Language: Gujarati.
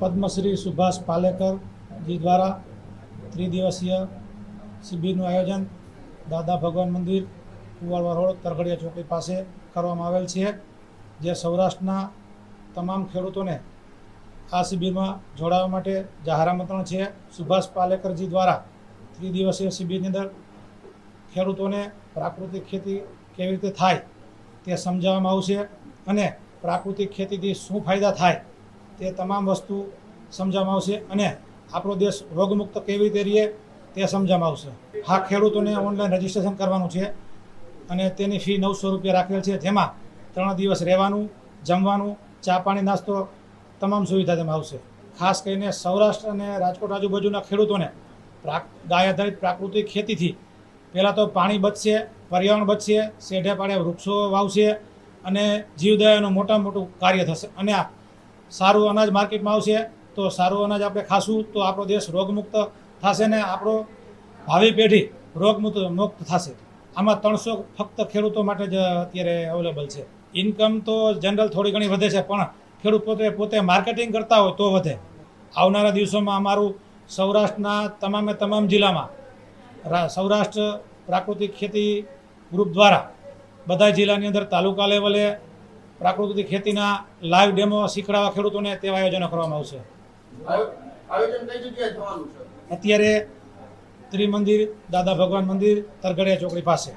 પદ્મશ્રી સુભાષ પાલેકરજી દ્વારા ત્રિદિવસીય શિબિરનું આયોજન દાદા ભગવાન મંદિર કુવાળવા રોડ તરઘડિયા ચોકડી પાસે કરવામાં આવેલ છે. જે સૌરાષ્ટ્રના તમામ ખેડૂતોને આ શિબિરમાં જોડાવા માટે જાહેર આમંત્રણ છે. સુભાષ પાલેકરજી દ્વારા ત્રિદિવસીય શિબિરની અંદર ખેડૂતોને પ્રાકૃતિક ખેતી કેવી રીતે થાય તે સમજાવવામાં આવશે અને પ્રાકૃતિક ખેતીથી શું ફાયદા થાય તે તમામ વસ્તુ સમજવામાં આવશે અને આપણો દેશ રોગમુક્ત કેવી રીતે રહીએ તે સમજવામાં આવશે. હા, ખેડૂતોને ઓનલાઈન રજીસ્ટ્રેશન કરવાનું છે અને તેની ફી નવસો રૂપિયા રાખેલ છે, જેમાં ત્રણ દિવસ રહેવાનું, જમવાનું, ચા પાણી, નાસ્તો તમામ સુવિધા તેમાં આવશે. ખાસ કરીને સૌરાષ્ટ્ર અને રાજકોટ આજુબાજુના ખેડૂતોને પ્રા ગાય આધારિત પ્રાકૃતિક ખેતીથી પહેલાં તો પાણી બચશે, પર્યાવરણ બચશે શેઢે પાડે વૃક્ષો વાવશે અને જીવદયાનું મોટામાં મોટું કાર્ય થશે. અને આ સારું અનાજ માર્કેટમાં આવશે, તો સારું અનાજ આપણે ખાશું, તો આપણો દેશ રોગમુક્ત થશે ને આપણો ભાવિ પેઢી રોગમુક્ત, મુક્ત થશે. આમાં ત્રણસો ફક્ત ખેડૂતો માટે જ અત્યારે અવેલેબલ છે. ઇન્કમ તો જનરલ થોડી ઘણી વધે છે, પણ ખેડૂત પોતે પોતે માર્કેટિંગ કરતા હોય તો વધે. આવનારા દિવસોમાં અમારું સૌરાષ્ટ્રના તમામે તમામ જિલ્લામાં સૌરાષ્ટ્ર પ્રાકૃતિક ખેતી ગ્રુપ દ્વારા બધા જિલ્લાની અંદર તાલુકા લેવલે પ્રાકૃતિક ખેતીના લાઈવ ડેમો શીખડાવવા ખેડૂતોને તેવા આયોજનો કરવામાં આવશે. અત્યારે ત્રિમંદિર દાદા ભગવાન મંદિર તરગડિયા ચોકડી પાસે.